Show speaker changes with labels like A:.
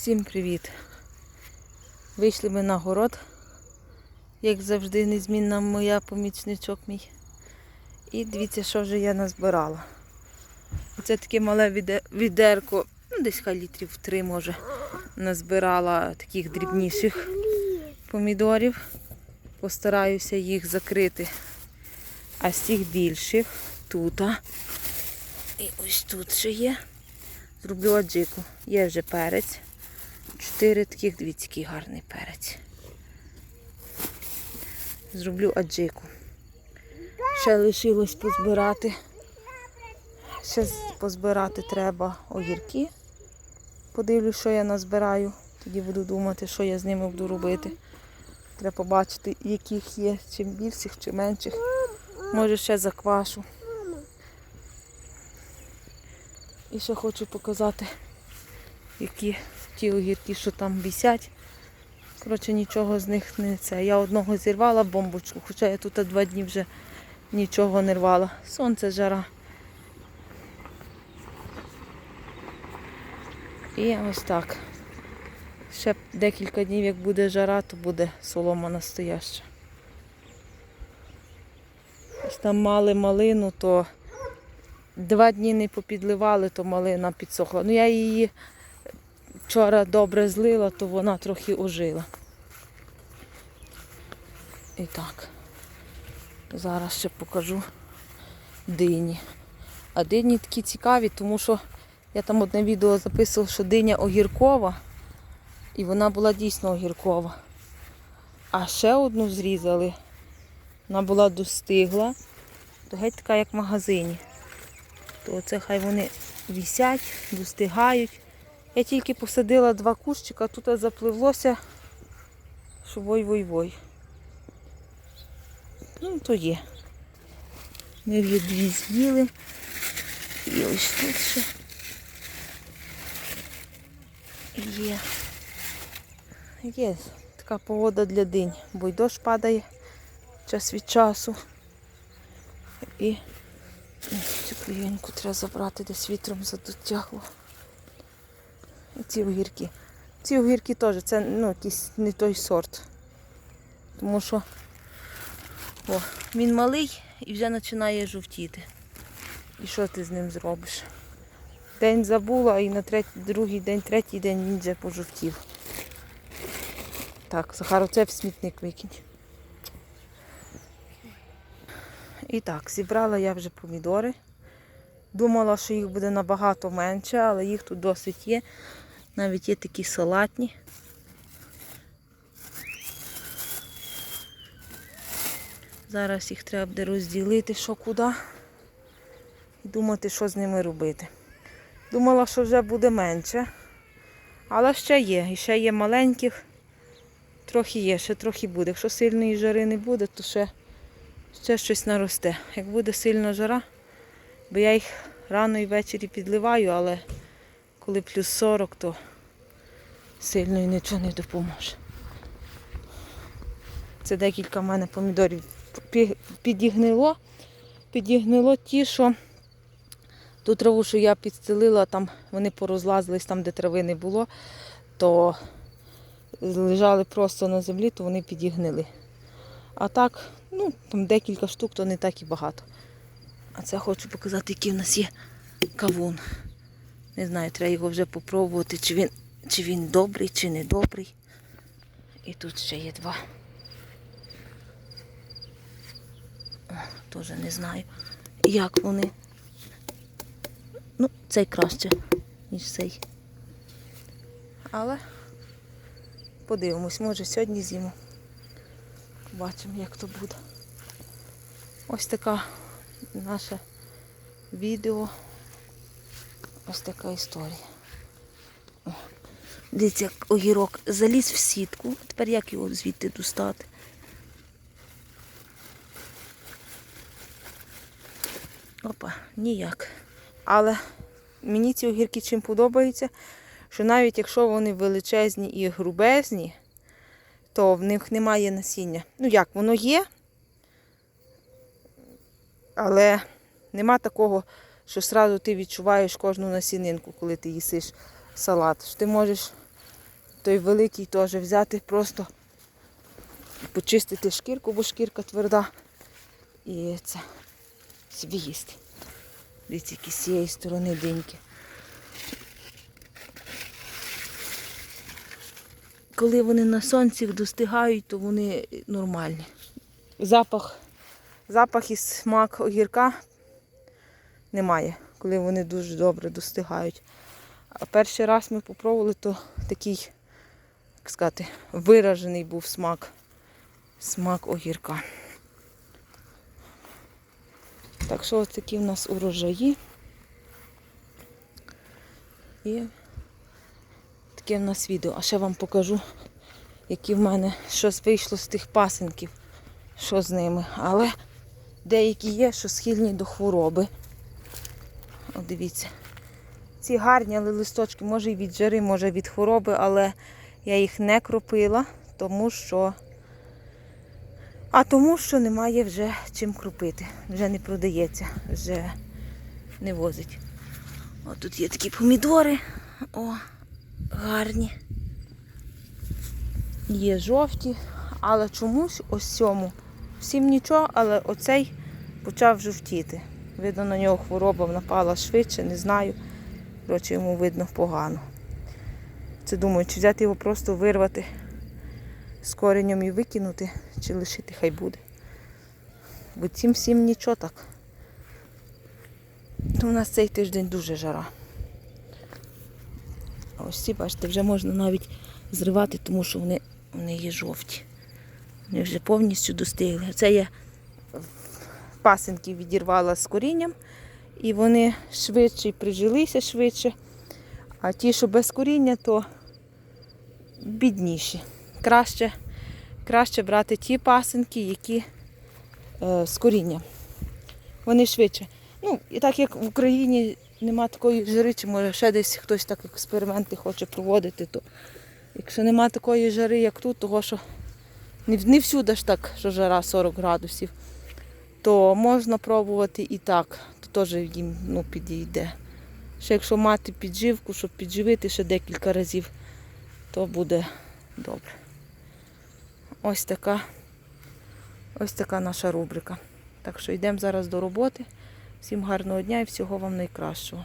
A: Всім привіт! Вийшли ми на город, як завжди, незмінна моя помічничок мій. І дивіться, що вже я назбирала. Це таке мале відерко, ну десь хай літрів три, може, назбирала таких дрібніших помідорів. Постараюся їх закрити. А з тих більших тут. І ось тут ще є. Зроблю аджику. Є вже перець. Чотири таких, дивіться, який гарний перець. Зроблю аджику. Ще лишилось позбирати. Ще позбирати треба огірки. Подивлюсь, що я назбираю. Тоді буду думати, що я з ними буду робити. Треба побачити, яких є, чим більших, чи менших. Може ще заквашу. І ще хочу показати, які ті огірки, що там висять. Коротше, нічого з них не це. Я одного зірвала бомбочку, хоча я тут два дні вже нічого не рвала. Сонце жара. І ось так. Ще декілька днів, як буде жара, то буде солома настояща. Ось там мали малину, то два дні не попідливали, то малина підсохла. Ну я її вчора добре злила, то вона трохи ожила. І так. Зараз ще покажу дині. А дині такі цікаві, тому що я там одне відео записувала, що диня огіркова, і вона була дійсно огіркова. А ще одну зрізали. Вона була достигла, то геть така, як в магазині. То це хай вони вісять, достигають. Я тільки посадила два кущика, тут запливлося, що вой-вой-вой. Ну, то є. Ми вже дві з'їли. І ось тут ще є. Є така погода для день, бо й дощ падає час від часу. І цю клієньку треба забрати, десь вітром задотягло. Ці огірки. Ці огірки теж, це ну, якийсь не той сорт. Тому що о, він малий і вже починає жовтіти. І що ти з ним зробиш? День забула і на третій, другий день, третій день він вже пожовтів. Так, Захар, оце в смітник викинь. І так, зібрала я вже помідори. Думала, що їх буде набагато менше, але їх тут досить є. Навіть є такі салатні. Зараз їх треба буде розділити, що куди. І думати, що з ними робити. Думала, що вже буде менше. Але ще є. І ще є маленьких. Трохи є, ще трохи буде. Якщо сильної жари не буде, то ще, ще щось наросте. Як буде сильна жара, бо я їх рано і ввечері підливаю, але коли плюс 40, то сильно і нічого не допоможе. Це декілька в мене помідорів підігнило. Підігнило ті, що ту траву, що я підстелила, там вони порозлазились там, де трави не було, то лежали просто на землі, то вони підігнили. А так, ну, там декілька штук, то не так і багато. А це хочу показати, який в нас є кавун. Не знаю, треба його вже попробувати, чи він, чи він добрий, чи не добрий. І тут ще є два. Теж не знаю, як вони. Ну, цей краще, ніж цей. Але подивимось, може сьогодні зиму. Побачимо, як то буде. Ось така наше відео. Ось така історія. Дивіться, як огірок заліз в сітку. Тепер як його звідти достати? Опа, ніяк. Але мені ці огірки чим подобаються, що навіть якщо вони величезні і грубезні, то в них немає насіння. Ну як, воно є, але нема такого, що одразу ти відчуваєш кожну насінинку, коли ти їсиш салат. Що ти можеш той великий теж взяти просто почистити шкірку, бо шкірка тверда. І це собі їсти. Дивіться, які з цієї сторони диньки. Коли вони на сонці достигають, то вони нормальні. Запах, запах і смак огірка немає, коли вони дуже добре достигають. А перший раз ми попробували, то такий, як сказати, виражений був смак. Смак огірка. Так що ось такі в нас урожаї. І таке в нас відео. А ще вам покажу, які в мене щось вийшло з тих пасенків, що з ними. Але деякі є, що схильні до хвороби. О, дивіться. Ці гарні, але листочки, може і від жари, може від хвороби, але я їх не кропила, тому що. А тому, що немає вже чим кропити. Вже не продається, вже не возить. О, тут є такі помідори. О, гарні. Є жовті, але чомусь ось цьому. Всім нічого, але оцей почав жовтіти. Видно, на нього хвороба напала швидше, не знаю. Коротше, йому видно погано. Це думаю, чи взяти його просто вирвати з коренем і викинути, чи лишити хай буде. Бо цим всім нічого так. То у нас цей тиждень дуже жара. А ось ці, бачите, вже можна навіть зривати, тому що вони, вони є жовті. Вони вже повністю достигли. Це я пасинки відірвала з корінням, і вони швидше прижилися швидше. А ті, що без коріння, то бідніші. Краще, краще брати ті пасинки, які е, з корінням. Вони швидше. Ну, і так як в Україні нема такої жари, чи може ще десь хтось так експерименти хоче проводити, то якщо нема такої жари, як тут, того що не, не всюди ж так, що жара 40 градусів, то можна пробувати і так, то теж їм ну, підійде. Ще якщо мати підживку, щоб підживити ще декілька разів, то буде добре. Ось така, ось така наша рубрика. Так що йдемо зараз до роботи. Всім гарного дня і всього вам найкращого.